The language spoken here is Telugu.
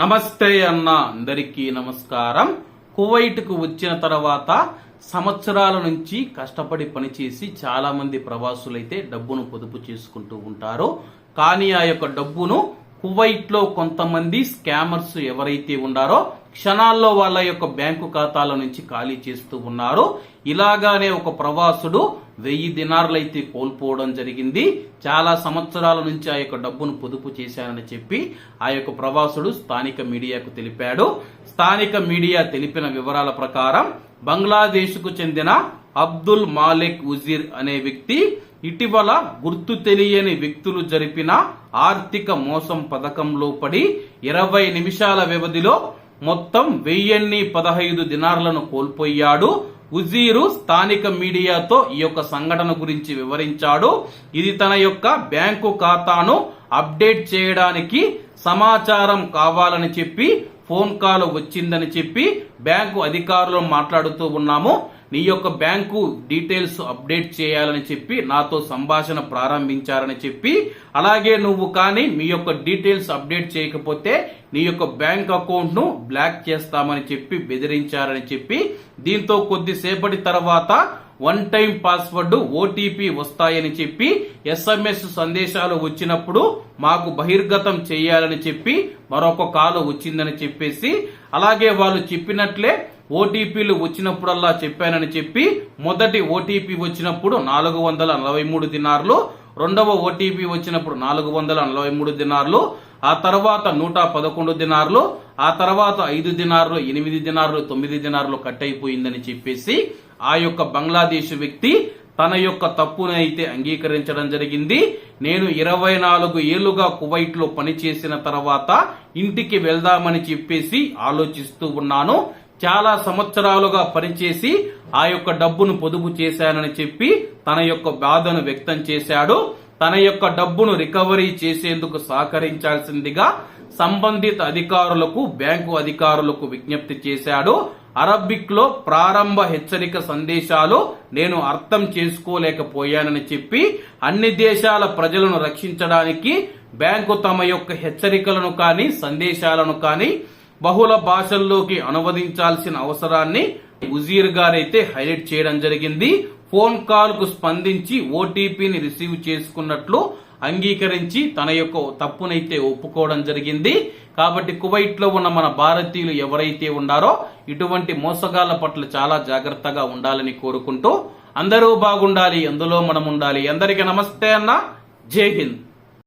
నమస్తే అన్న అందరికీ నమస్కారం. కువైట్కు వచ్చిన తర్వాత సంవత్సరాల నుంచి కష్టపడి పనిచేసి చాలామంది ప్రవాసులైతే డబ్బును పొదుపు చేసుకుంటూ ఉంటారు. కానీ ఆ యొక్క డబ్బును కువైట్లో కొంతమంది స్కామర్స్ ఎవరైతే ఉన్నారో క్షణాల్లో వాళ్ళ యొక్క బ్యాంకు ఖాతాల నుంచి ఖాళీ చేస్తూ ఉన్నారు. ఇలాగానే ఒక ప్రవాసుడు వెయ్యి దినార్లైతే కోల్పోవడం జరిగింది. చాలా సంవత్సరాల నుంచి ఆ యొక్క డబ్బును పొదుపు చేశానని చెప్పి ఆ యొక్క ప్రవాసుడు స్థానిక మీడియాకు తెలిపాడు. స్థానిక మీడియా తెలిపిన వివరాల ప్రకారం బంగ్లాదేశ్కు చెందిన అబ్దుల్ మాలిక్ ఉజీర్ అనే వ్యక్తి ఇటీవల గుర్తు తెలియని వ్యక్తులు జరిపిన ఆర్థిక మోసం పథకంలో పడి ఇరవై నిమిషాల వ్యవధిలో మొత్తం వెయ్యిన్ని పదహైదు దినార్లను కోల్పోయాడు. ఉజీరు స్థానిక మీడియాతో ఈ యొక్క సంఘటన గురించి వివరించాడు. ఇది తన యొక్క బ్యాంకు ఖాతాను అప్డేట్ చేయడానికి సమాచారం కావాలని చెప్పి ఫోన్ కాల్ వచ్చిందని చెప్పి బ్యాంకు అధికారులు మాట్లాడుతూ ఉన్నాము. నీ యొక్క బ్యాంకు డీటెయిల్స్ అప్డేట్ చేయాలని చెప్పి నాతో సంభాషణ ప్రారంభించారని చెప్పి అలాగే నువ్వు కానీ మీ యొక్క డీటెయిల్స్ అప్డేట్ చేయకపోతే నీ యొక్క బ్యాంక్ అకౌంట్ను బ్లాక్ చేస్తామని చెప్పి బెదిరించారని చెప్పి దీంతో కొద్దిసేపటి తర్వాత వన్ టైం పాస్వర్డ్ ఓటీపీ వస్తాయని చెప్పి ఎస్ఎంఎస్ సందేశాలు వచ్చినప్పుడు మాకు బహిర్గతం చేయాలని చెప్పి మరొక కాలు వచ్చిందని చెప్పేసి అలాగే వాళ్ళు చెప్పినట్లే ఓటీపీలు వచ్చినప్పుడల్లా చెప్పానని చెప్పి మొదటి ఓటీపీ వచ్చినప్పుడు నాలుగు వందల నలభై మూడు దినార్లు రెండవ ఓటీపీ వచ్చినప్పుడు నాలుగు వందల నలభై మూడు దినార్లు ఆ తర్వాత నూట పదకొండు దినార్లు ఆ తర్వాత ఐదు దినార్లు ఎనిమిది దినార్లు తొమ్మిది దినార్లు కట్ అయిపోయిందని చెప్పేసి ఆ యొక్క బంగ్లాదేశ్ వ్యక్తి తన యొక్క తప్పును అయితే అంగీకరించడం జరిగింది. నేను ఇరవై నాలుగు ఏళ్ళుగా కువైట్లో పనిచేసిన తర్వాత ఇంటికి వెళ్దామని చెప్పేసి ఆలోచిస్తూ ఉన్నాను. చాలా సంవత్సరాలుగా పనిచేసి ఆ యొక్క డబ్బును పొదుపు చేశానని చెప్పి తన యొక్క బాధను వ్యక్తం చేశాడు. తన యొక్క డబ్బును రికవరీ చేసేందుకు సహకరించాల్సిందిగా సంబంధిత అధికారులకు బ్యాంకు అధికారులకు విజ్ఞప్తి చేశాడు. అరబిక్లో ప్రారంభ హెచ్చరిక సందేశాలు నేను అర్థం చేసుకోలేకపోయానని చెప్పి అన్ని దేశాల ప్రజలను రక్షించడానికి బ్యాంకు తమ యొక్క హెచ్చరికలను కానీ సందేశాలను కానీ బహుళ భాషల్లోకి అనువదించాల్సిన అవసరాన్ని ఉజీర్ గారైతే హైలైట్ చేయడం జరిగింది. ఫోన్ కాల్కు స్పందించి ఓటీపీని రిసీవ్ చేసుకున్నట్లు అంగీకరించి తన యొక్క తప్పునైతే ఒప్పుకోవడం జరిగింది. కాబట్టి కువైట్లో ఉన్న మన భారతీయులు ఎవరైతే ఉన్నారో ఇటువంటి మోసగాళ్ళ పట్ల చాలా జాగ్రత్తగా ఉండాలని కోరుకుంటూ అందరూ బాగుండాలి అందులో మనం ఉండాలి అందరికీ నమస్తే అన్న. జై హింద్.